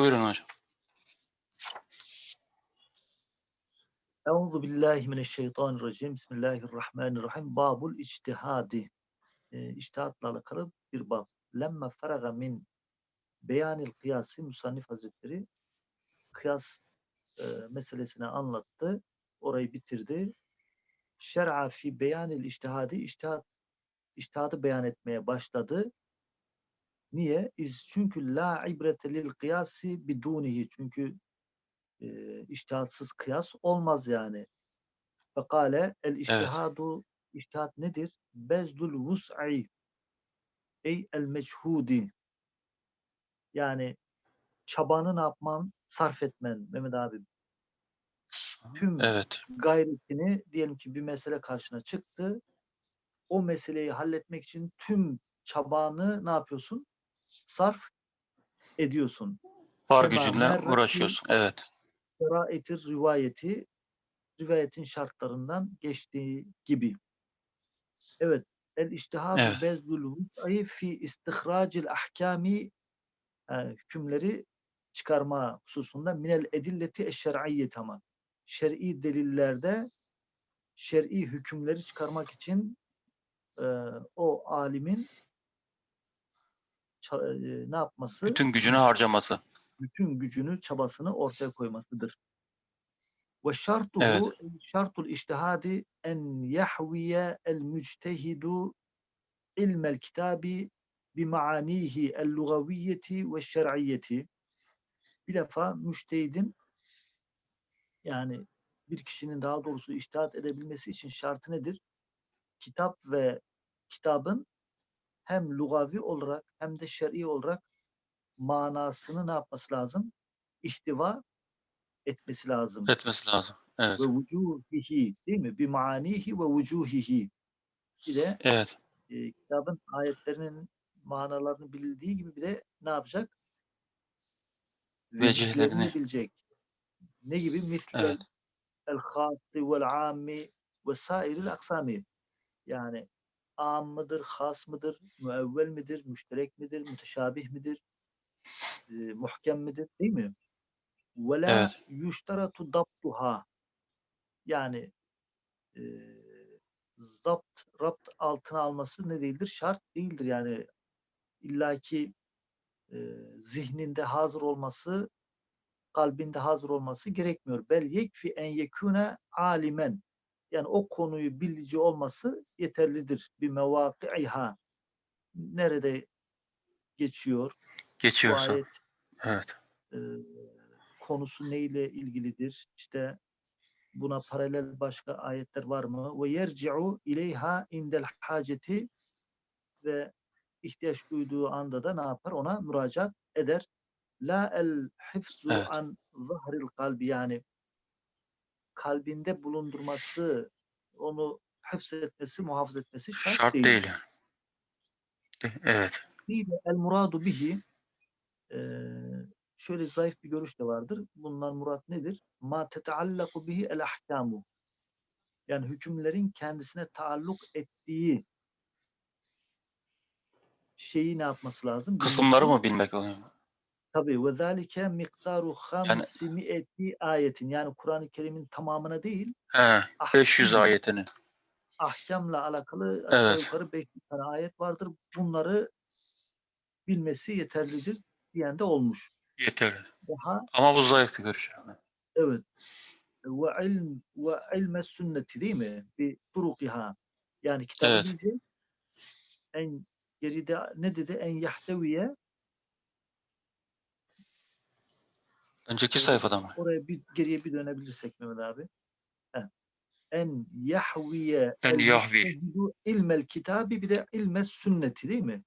Buyurun hocam. Euzu billahi mineşşeytanirracim. Bismillahirrahmanirrahim. Babul içtihadi. E, içtihatla alakalı bir bab. Lemme feraga min beyanil kıyası Musannif Hazretleri kıyas e, meselesini anlattı. Orayı bitirdi. Şer'a fi beyanil içtihadi içtihat içtihadı beyan etmeye başladı. Niye? İz çünkü la ibrete lil kıyasi bidunihi. Çünkü e, iştihatsız kıyas olmaz yani. Fekale el iştihadu iştihat nedir? Bezdul vus'i ey el meçhudi yani çabanı ne yapman? Sarf etmen Mehmet abi. Tüm Evet. gayretini diyelim ki bir mesele karşına çıktı. O meseleyi halletmek için tüm çabanı ne yapıyorsun? Sarf ediyorsun. Var Kema gücünle uğraşıyorsun. Evet. şeraitir rivayeti rivayetin şartlarından geçtiği gibi. Evet. El iştihadu Evet. bezlul vus'ayı fi istihracil ahkami e, hükümleri çıkarma hususunda minel edilleti eşşer'iyyeti ama şer'i delillerde şer'i hükümleri çıkarmak için e, o alimin ne yapması? Bütün gücünü harcaması. bütün gücünü, çabasını ortaya koymasıdır. Ve şartuhu Evet. şartul iştihadi en yahviye el müctehidu ilmel kitabi bi maanihi el lugaviyyeti ve şer'iyyeti. Bir defa müştehidin yani bir kişinin daha doğrusu iştihat edebilmesi için şartı nedir? Kitap ve kitabın hem lugavi olarak hem de şer'i olarak manasını ne yapması lazım? İhtiva etmesi lazım. Etmesi lazım. Evet. Ve vucuhihi değil mi? Bir manihi ve vucuhihi. Bir de Evet. e, kitabın ayetlerinin manalarını bildiği gibi bir de ne yapacak? Vecihlerini. Bilecek. Ne gibi? Misle Evet. el hâsi vel ammi ve sairil aksami. Yani am mıdır, has mıdır, müevvel midir, müşterek midir, müteşabih midir, e, muhkem midir değil mi? Ve la Evet. yuştaratu dabtuha yani e, zapt, rapt altına alması ne değildir? Şart değildir yani illaki e, zihninde hazır olması, kalbinde hazır olması gerekmiyor. Bel yekfi en yekune alimen yani o konuyu bilici olması yeterlidir. Bir mevaki'iha nerede geçiyor? Geçiyorsa. ayet Evet. e, konusu neyle ilgilidir? İşte buna paralel başka ayetler var mı? Ve yerci'u ileyha indel haceti ve ihtiyaç duyduğu anda da ne yapar? Ona müracaat eder. La el hifzu Evet. an zahril kalbi yani kalbinde bulundurması, onu hafzetmesi, muhafaza etmesi şart, Şart değil. değil. Evet. El muradu bihi şöyle zayıf bir görüş de vardır. Bundan murat nedir? Ma teteallaku bihi el ahkamu. Yani hükümlerin kendisine taalluk ettiği şeyi ne yapması lazım? Kısımları mı bilmek oluyor? Tabii ve zalike miktaru Yani- hamsi mi'eti ayetin. Yani Kur'an-ı Kerim'in tamamına değil, He. 500 ahkam- ayetini. ahkamla alakalı aşağı Evet. yukarı 5 tane ayet vardır. Bunları bilmesi yeterlidir diyen de olmuş. Yeterli. Daha Ama bu zayıf bir görüş. evet ve ilm ve ilme sünneti değil mi? Bir turukiha. Yani kitabı Evet. En geride ne dedi? En yahteviye Önceki Evet. sayfada mı? oraya bir geriye bir dönebilirsek Mehmet abi. Heh. En yahviye En el yahvi. müctehidu ilmel kitabi bir de ilme sünneti değil mi?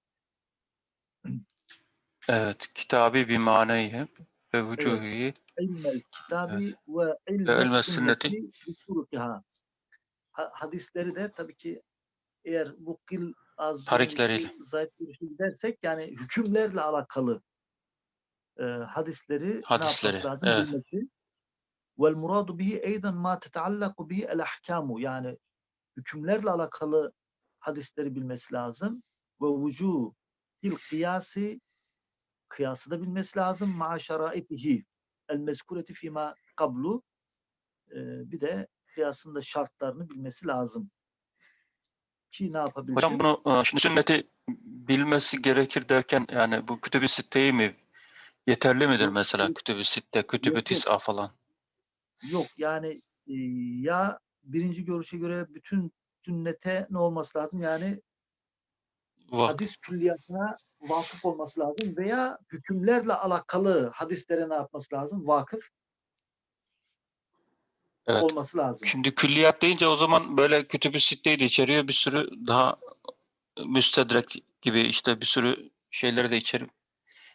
Evet. Kitabı bir manayı ve vücuhi. ilmel kitabi Evet. ve ilme ilme sünneti. sünneti bi turukiha. Ha- Hadisleri de tabii ki eğer bu kıl az önceki zayıf görüşe gidersek yani hükümlerle alakalı e, hadisleri Hadisleri, lazım evet. bilmesi. Vel muradu bihi eydan ma teteallaku bihi el ahkamu yani hükümlerle alakalı hadisleri bilmesi lazım. Ve vucu il kıyasi kıyası da bilmesi lazım. Ma şaraitihi el mezkureti fima kablu Ee, bir de kıyasın da şartlarını bilmesi lazım. Ki ne yapabilsin? Hocam bunu şimdi sünneti bilmesi gerekir derken yani bu kütüb-i sitteyi mi yeterli midir mesela yok. kütüb-i sitte, kütüb-i yok. tis'a falan? Yok yani e, ya birinci görüşe göre bütün sünnete ne olması lazım? Yani Vak- hadis külliyatına vakıf olması lazım veya hükümlerle alakalı hadislere ne yapması lazım? Vakıf Evet. olması lazım. Şimdi külliyat deyince o zaman böyle kütüb-i sitteyi de içeriyor bir sürü daha müstedrek gibi işte bir sürü şeyleri de içeriyor.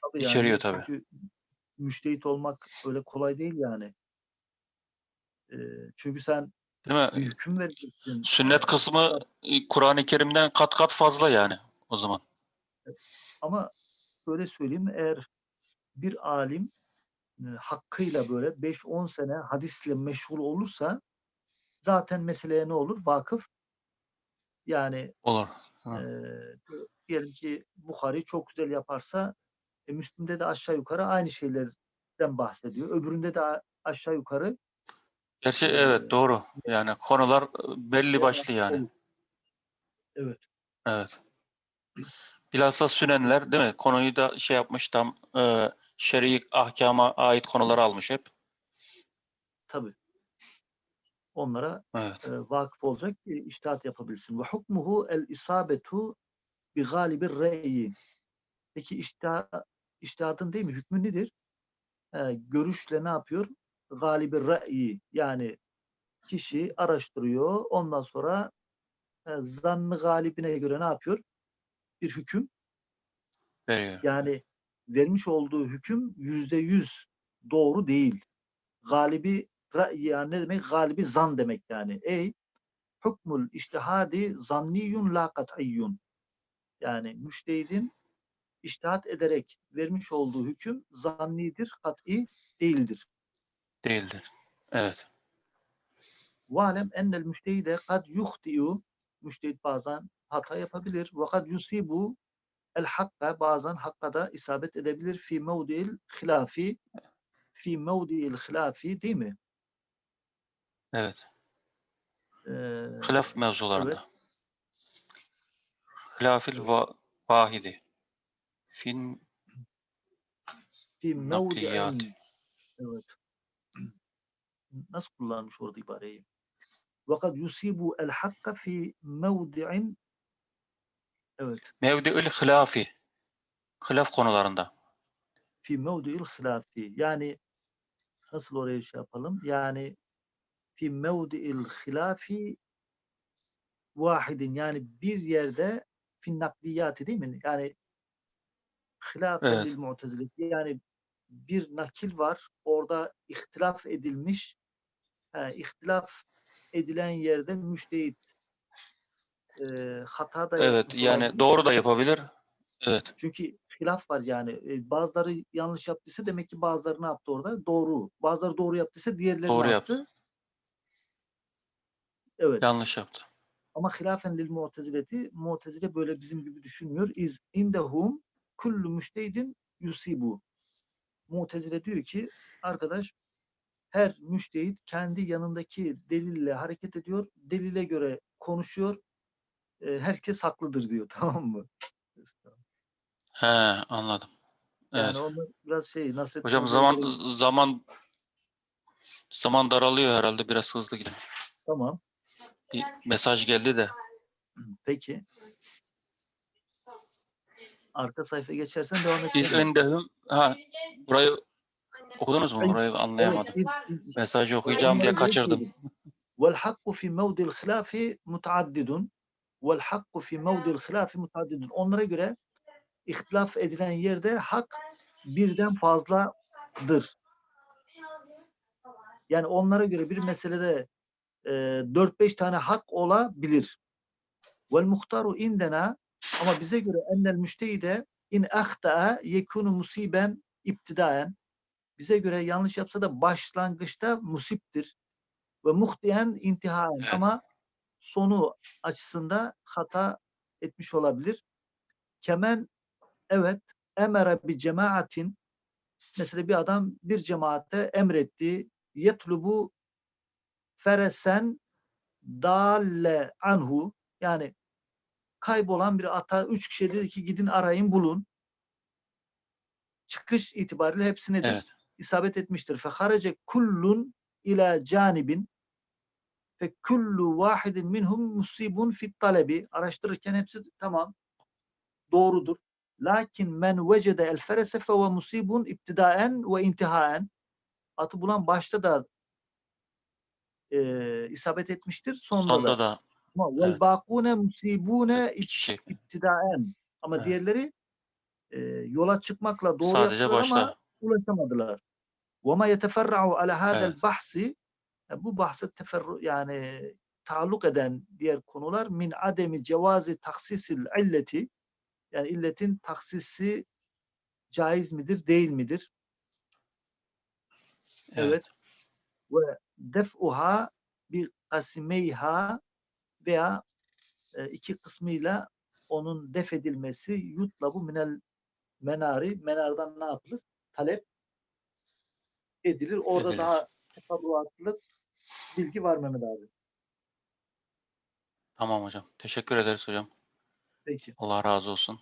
Tabii içeriyor tabii. Çünkü müştehit olmak öyle kolay değil yani. Ee, çünkü sen Değil mi? hüküm vereceksin. Sünnet kısmı e, Kur'an-ı Kerim'den kat kat fazla yani o zaman. Ama şöyle söyleyeyim eğer bir alim e, hakkıyla böyle 5-10 sene hadisle meşgul olursa zaten meseleye ne olur? Vakıf. Yani Olur. e, diyelim ki Bukhari çok güzel yaparsa e, Müslim'de de aşağı yukarı aynı şeylerden bahsediyor. Öbüründe de aşağı yukarı Gerçi Ee, evet doğru. Yani konular e, belli başlı yani. Evet. Evet. Bilhassa sünenler değil mi? Konuyu da şey yapmış tam e, şer'i ahkama ait konuları almış hep. Tabii. Onlara Evet. e, vakıf olacak ki iştihat yapabilsin. Ve hukmuhu el isabetu bi galibir re'yi. Peki iştiha, iştihatın değil mi? Hükmü nedir? E, görüşle ne yapıyor? Galibir re'yi. Yani kişi araştırıyor. Ondan sonra e, zannı galibine göre ne yapıyor? Bir hüküm. Veriyor. Yani vermiş olduğu hüküm yüzde yüz doğru değil. Galibi yani ne demek? Galibi zan demek yani. Ey hukmul iştihadi zanniyun la kat'iyyun. Yani müştehidin iştihat ederek vermiş olduğu hüküm zannidir, kat'i değildir. Değildir. Evet. Valem ennel müştehide kad yuhti'u müştehit bazen hata yapabilir. Ve kad yusibu el hakka bazen hakka da isabet edebilir fi mevdi'il hilafi fi mevdi'il hilafi değil mi? Evet. Ee, Hilaf mevzularında. evet. Hilafil va vahidi. Fin fi mevdi'in evet. Nasıl kullanmış orada ibareyi? Ve kad yusibu el hakka fi mevdi'in evet. Mevdiül hilafi. Hilaf konularında. fi mevdi'il hilafi. Yani nasıl oraya şey yapalım? Yani fi mevdi'il hilafi vahidin yani bir yerde fi nakliyati değil mi? Yani hilafen Evet. lil mu'tezileti yani bir nakil var. Orada ihtilaf edilmiş. He, ihtilaf edilen yerde müştehit e, hata da Evet. yapmış Yani olabilir. doğru da yapabilir. Evet. Çünkü hilaf var yani. E, bazıları yanlış yaptıysa demek ki bazıları ne yaptı orada? Doğru. Bazıları doğru yaptıysa diğerleri Doğru ne yaptı. yaptı? Evet. Yanlış yaptı. Ama hilafen lil mu'tezileti mu'tezile böyle bizim gibi düşünmüyor. İz indehum kullu müştehidin yusibu. Mu'tezile diyor ki arkadaş her müştehit kendi yanındaki delille hareket ediyor. Delile göre konuşuyor. E, herkes haklıdır diyor. Tamam mı? He anladım. Evet. Yani onlar biraz şey Nasrettin Hocam zaman göre- zaman zaman daralıyor herhalde biraz hızlı gidelim. tamam. Bir mesaj geldi de. Peki. Arka sayfa geçersen devam et. İz endehum. Ha, burayı okudunuz mu? Burayı anlayamadım. Mesajı okuyacağım diye kaçırdım. Vel hakku fi mevdil hilafi mutaaddidun. Vel hakku fi mevdil hilafi mutaaddidun. Onlara göre ihtilaf edilen yerde hak birden fazladır. Yani onlara göre bir meselede e, 4-5 tane hak olabilir. Vel muhtaru indena ama bize göre ennel müştehide in ahta'a yekunu musiben iptidaen bize göre yanlış yapsa da başlangıçta musiptir ve muhtiyen intihaen. Evet. ama sonu açısında hata etmiş olabilir. Kemen evet emere bi cemaatin. Mesela bir adam bir cemaate emretti. Yetlubu feresen dalle anhu. Yani kaybolan bir ata üç kişi dedi ki gidin arayın bulun. Çıkış itibariyle hepsi nedir? Evet. isabet etmiştir. Feharece kullun ila canibin fe kullu vahidin minhum musibun fit talebi. Araştırırken hepsi tamam doğrudur. Lakin men vecede el ferese fe ve musibun iptidaen ve intihaen. Atı bulan başta da e, isabet etmiştir. Sonda, Sonda da. da Vel evet. bakune musibune iç şey. iptidaen. Ama evet. diğerleri e, yola çıkmakla doğru Sadece yaptılar başlar. ama ulaşamadılar. Ve ma yeteferra'u ala hadel evet. bahsi bu bahse teferru yani taalluk eden diğer konular min ademi cevazi taksisil illeti yani illetin taksisi caiz midir değil midir? Evet. evet. Ve def'uha bi kasimeyha veya e, iki kısmıyla onun def edilmesi yutlabu minel menari menardan ne yapılır? Talep edilir. Orada Edilir. daha teferruatlı bilgi var Mehmet abi. Tamam hocam. Teşekkür ederiz hocam. Peki. Allah razı olsun.